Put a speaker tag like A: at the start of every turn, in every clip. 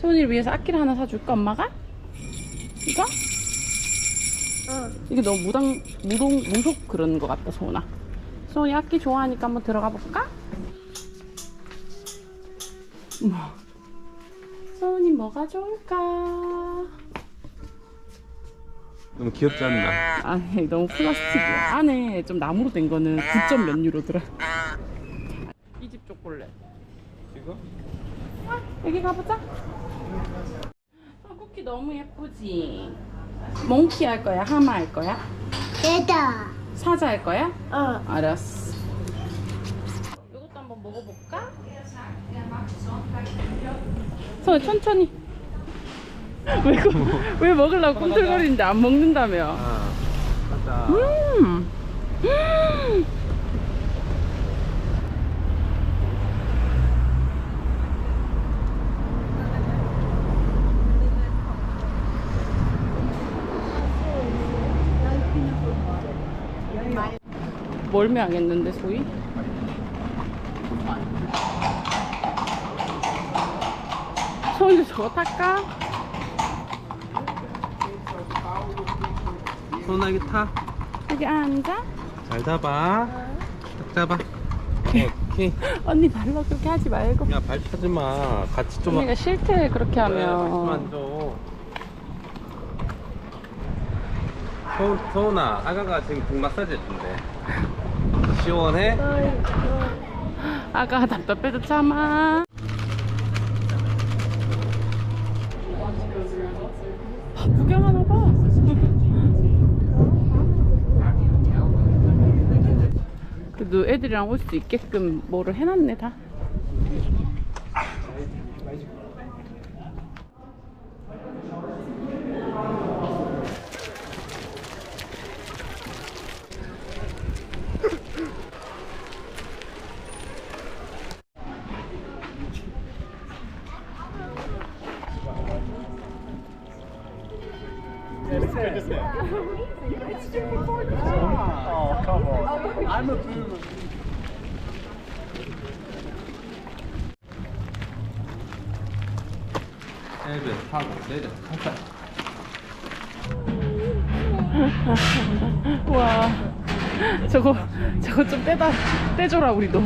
A: 소은이를 위해서 악기를 하나 사줄까 엄마가? 이거? 이게 너무 무당 무동 무속 그런 것 같다 소은아. 소은이 악기 좋아하니까 한번 들어가 볼까? 뭐? 소은이 뭐가 좋을까?
B: 너무 귀엽지 않나?
A: 아니 너무 플라스틱이야. 안에 좀 나무로 된 거는 9점 몇 유로더라. 이 집 초콜릿.
B: 이거?
A: 여기 가보자. 어, 쿠키 너무 예쁘지? 몽키 할 거야? 하마 할 거야?
C: 얘다.
A: 사자 할 거야?
C: 어.
A: 알았어. 이것도 한번 먹어볼까? 손 천천히. 왜, 그- 왜 먹으려고 꿈틀거리는데 안 먹는다며?
B: 아.
A: 음. 멀미하겠는데 소희? 소희 저거 탈까?
B: 소나기 타.
A: 여기 앉아?
B: 잘 잡아. 딱 잡아. 오케이.
A: 언니 발로 그렇게 하지 말고
B: 야, 발 타지 마. 같이 좀.
A: 언니가 싫대 그렇게
B: 그래, 같이
A: 하면.
B: 소, 소은아, 아가가 지금 등 마사지 해준대. 시원해?
A: 아가 답답해도 참아 아, 구경하나 봐. 그래도 애들이랑 올 수 있게끔 뭐를 해놨네 다
B: 엘베 타고 내려. 살짝.
A: 와 저거 저거 좀 떼다 떼줘라 우리도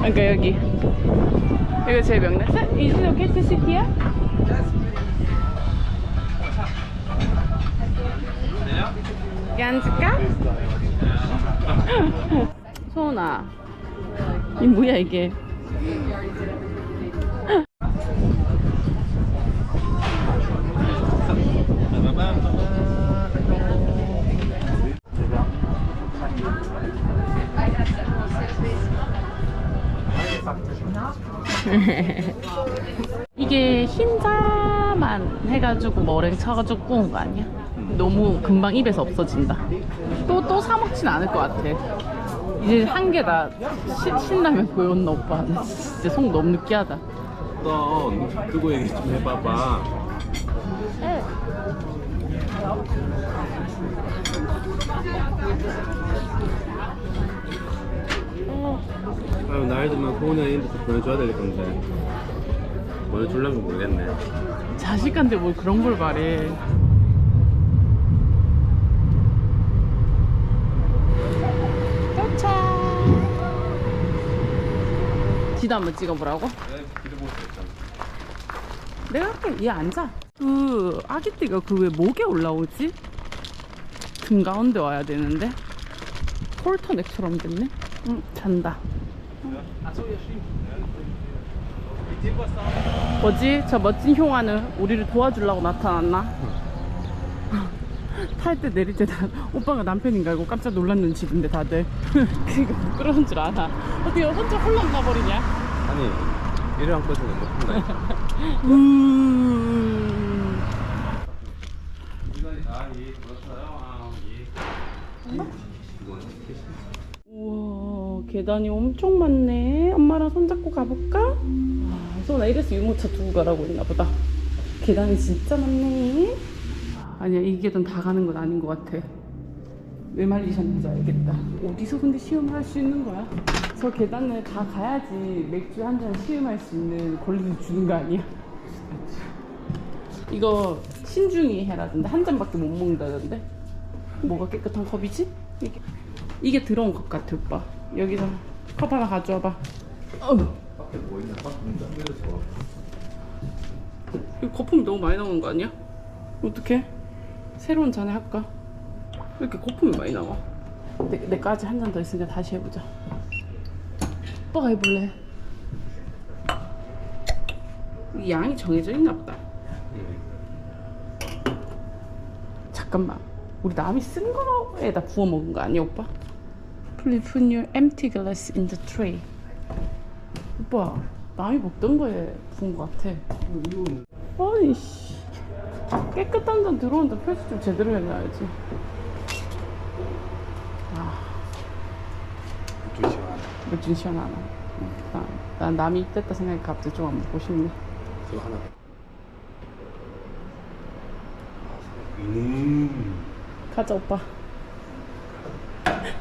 A: 그러니까 여기 이거 제일 명당 Is it okay to sit here? 여기 앉을까? 소은아 이 뭐야 이게 이게 흰자만 해가지고 머랭 쳐가지고 구운 거 아니야? 너무 금방 입에서 없어진다. 또 또 사 먹진 않을 것 같아. 이제 한 개다 신라면 보였나 오빠? 나 진짜 속 너무 느끼하다.
B: 또 두고 얘기 좀 해봐봐. 아유 나이 들면 소은이한테 보내줘야 될 건데 보내주려고 모르겠네.
A: 자식한테 뭘 그런 걸 말해. 도착. 지도 한번 찍어보라고?
B: 있잖아.
A: 내가 할게. 얘 앉아. 그 아기띠가 그 왜 목에 올라오지? 등 가운데 와야 되는데. 폴터넥처럼 됐네. 응, 잔다. 뭐지? 저 멋진 형아는 우리를 도와주려고 나타났나? 탈 때 내릴 때 다 오빠가 남편인가 알고 깜짝 놀란 눈치던데 다들 그니까 부끄러운 줄 알아 어떻게 혼자 홀랑 가버리냐?
B: 아니 이래랑 꺼지는 못 한다.
A: 음...
B: 이거 아예 그렇어요. 아 예.
A: 우와 계단이 엄청 많네 엄마랑 손잡고 가볼까? 아, 소나 이래서 유모차 두고 가라고 했나 보다 계단이 진짜 많네 아니야 이 계단 다 가는 건 아닌 것 같아 왜 말리셨는지 알겠다. 어디서 근데 시음을 할 수 있는 거야? 저 계단을 다 가야지 맥주 한 잔 시음할 수 있는 권리를 주는 거 아니야? 이거 신중히 해라던데 한 잔밖에 못 먹는다던데 뭐가 깨끗한 컵이지? 이게 이게 들어온 컵 같아 오빠 여기서 컵 하나 가져와봐 어.
B: 밖에 뭐 있냐? 밖에 문 닫혀서.
A: 이거 거품이 너무 많이 나오는 거 아니야? 어떡해? 새로운 잔에 할까? 왜 이렇게 거품이 많이 나와? 내, 내까지 한 잔 더 있으니까 다시 해보자 오빠가 해볼래? 이 양이 정해져 있나 보다 잠깐만 우리 남이 쓴 거에다 부어 먹은 거 아니야 오빠? Please put your empty glass in the tray. 오빠 남이 먹던 거에 거 같아. 아니 씨. 깨끗한 잔 들어온다. 표시 좀 제대로 해놔야지. 아.
B: 좀 시원하네.
A: 맥주 시원하나 응, 나, 난 남이 입됐다 생각해 갑자기 좀 안 먹고 싶네.
B: 저거 하나. 음.
A: 가자 오빠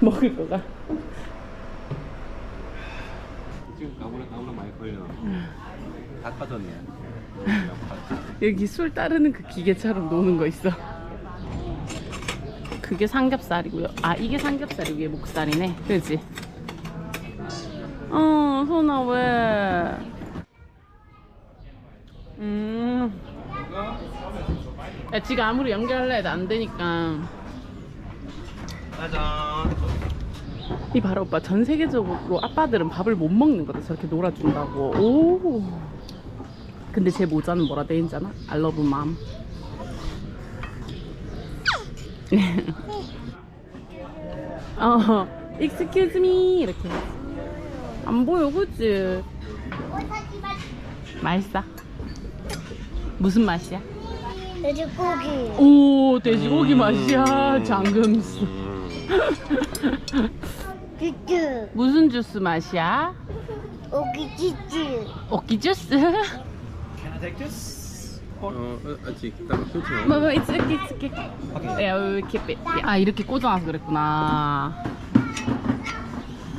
A: 먹을 거가.
B: 지금 까불어 까불어 많이 걸려. 다 빠졌네.
A: 여기 술 따르는 그 기계처럼 노는 거 있어. 그게 삼겹살이고요. 아 이게 삼겹살이 위에 목살이네. 그지? 어 소나 왜? 음. 야, 지가 아무리 연결하려 해도 안 되니까
B: 짜잔.
A: 이 바로 오빠 전 세계적으로 아빠들은 밥을 못 먹는 거다. 저렇게 놀아준다고. 오. 근데 제 모자는 뭐라 돼 있잖아? I love mom. 어 excuse me. 이렇게. 안 보여 그치? 맛있어? 무슨 맛이야?
C: 돼지고기.
A: 오 돼지고기 맛이야 장금수
C: 쭈쭈.
A: 무슨 주스 맛이야?
C: 오기 쭈쭈.
A: 오기 주스?
B: 어, 어, 아직 딱 그렇지.
A: 뭐, 뭐, it's okay, it's okay. Yeah, we will keep it. 아, 이렇게 꽂아놔서 그랬구나.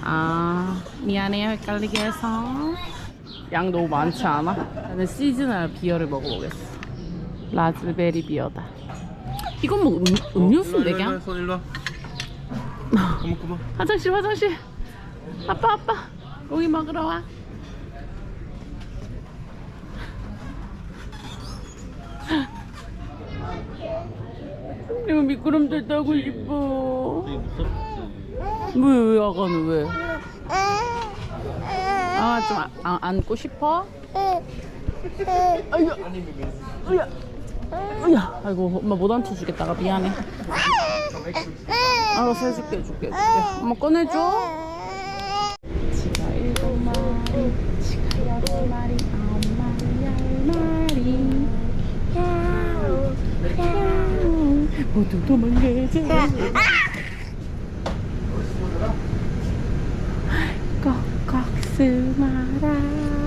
A: 아, 미안해요. 헷갈리게 해서. 양 너무 많지 않아? 나는 시즈널 비어를 먹어보겠어. 라즈베리 비어다. 이건 뭐 음, 음료수인데, 그냥?
B: 손 일로 와. 그만 그만.
A: 화장실, 화장실. 아빠, 아빠. 고기 먹으러 와. 내가 미끄럼틀 타고 싶어.
B: 이게 무섭지.
A: 왜, 왜, 아가는 왜? 아, 좀 아, 아, 안고 싶어? 아이고, 으야, 으야. 아이고, 엄마 못 앉혀주겠다가 미안해. 알아서 해줄게, 해줄게, 해줄게. 엄마 꺼내줘. 모두 도망가자. 꼭꼭 숨어라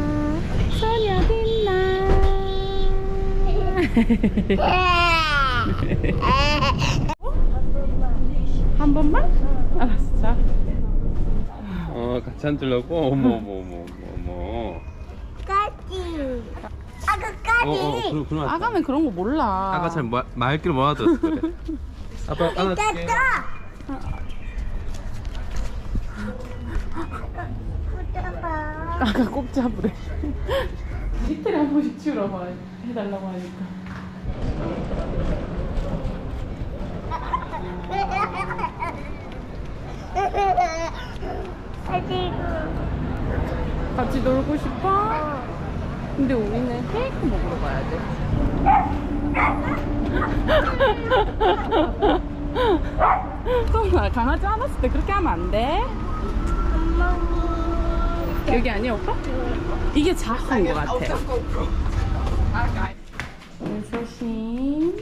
A: 한 번만? 알았어 자.
B: 어, 같이 앉으려고? 어머, 어머, 어머, 어머.
C: 까지. 아까
B: 어, 어,
C: 까지.
B: 그럼, 그럼.
A: 아가는 그런 거 몰라
B: 아까 잘 마, 말귀를 못 알아들었어. 그래. 아빠 안아줄게.
A: 아가 꼭 잡으래 밑에 한 번씩 치우라고 해달라고 하니까 같이 놀고 싶어? 근데 우리는 케이크 먹으러 가야 돼 소나 강아지 안았을 때 그렇게 하면 안 돼? 여기 아니야 오빠? 이게 작은 거 같아 네, 조심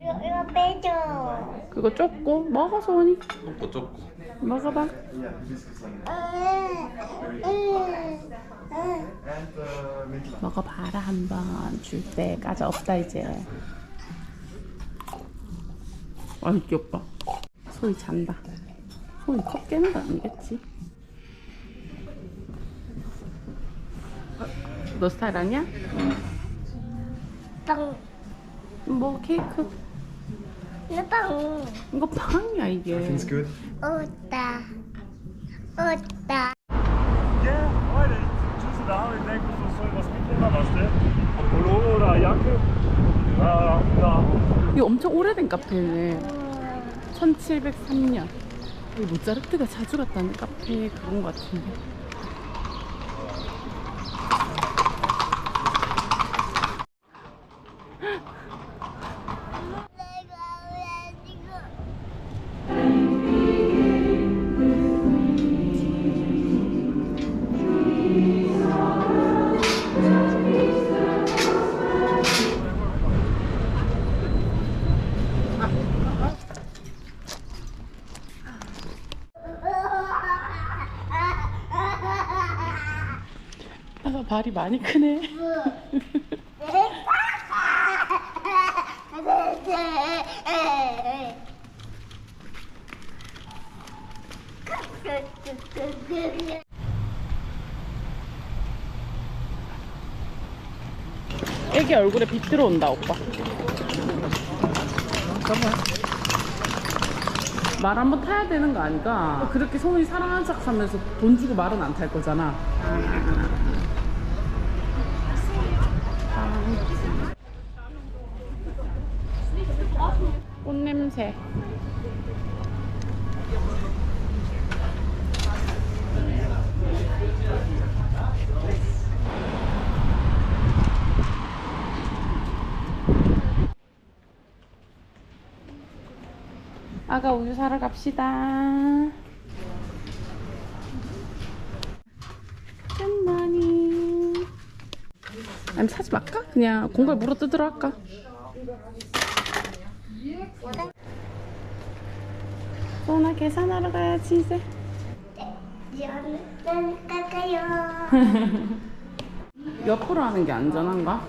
C: 이거 이거 빼줘.
A: 그거 좁고 먹어 소원이
B: 좁고 좁고.
A: 먹어봐 먹어봐라 한번 줄 때까지 없다 이제 아이 귀엽다. 소희 잔다. 소희 컵 깨는 거 아니겠지? 너 스타일 아니야?
C: 빵.
A: 뭐 케이크?
C: 이거 빵.
A: 이거 빵이야 이게.
D: It's good.
C: 오다. 오다.
E: Ja, heute, tschüss da, ich denke, du sollst was mitnehmen, was denn? Pullover oder Jacke? Ja, da.
A: 이거 엄청 오래된 카페네. 1703년. 이 모차르트가 자주 갔다는 카페 그런 것 같은데. 발이 많이 크네. 애기 얼굴에 빛 들어온다 오빠. 말 한번 타야 되는 거 아니까? 그렇게 소문이 사랑하는 척 하면서 돈 주고 말은 안 탈 거잖아. 아가 우유 사러 갑시다. 굿모닝. 아니 사지 말까? 그냥 공갈 물어 뜯으러 할까? 소나 계산하러 가야지 이제.
C: 깎아요.
A: 옆으로 하는 게 안전한가?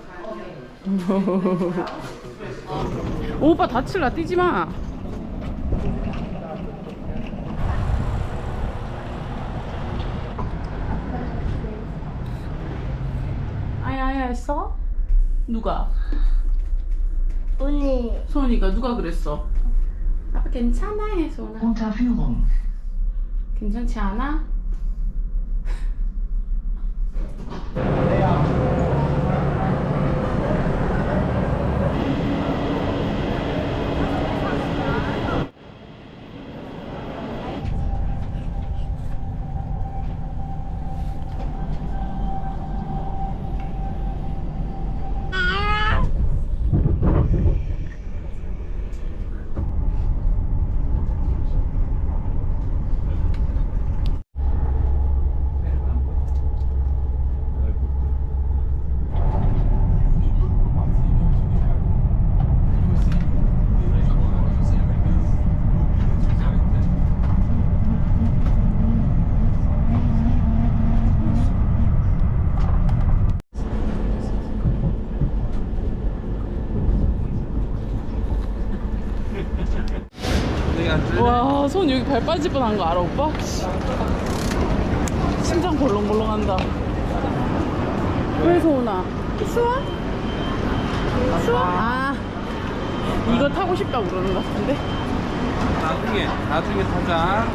A: 오빠 다칠라 뛰지 마. 아야 아야 했어? 누가?
C: 오늘
A: 소은이가 누가 그랬어? 아빠 괜찮아 해 소은아.
F: Unterführung.
A: 괜찮지 않아?
B: 여기 앉을래?
A: 와, 손 여기 발 빠질 뻔한 거 알아, 오빠? 심장 벌렁벌렁한다. 왜 소은아? 추워? 추워? 아, 이거 타고 싶다고 그러는 것 같은데?
B: 나중에 나중에 타자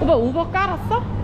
A: 오빠 우버 깔았어?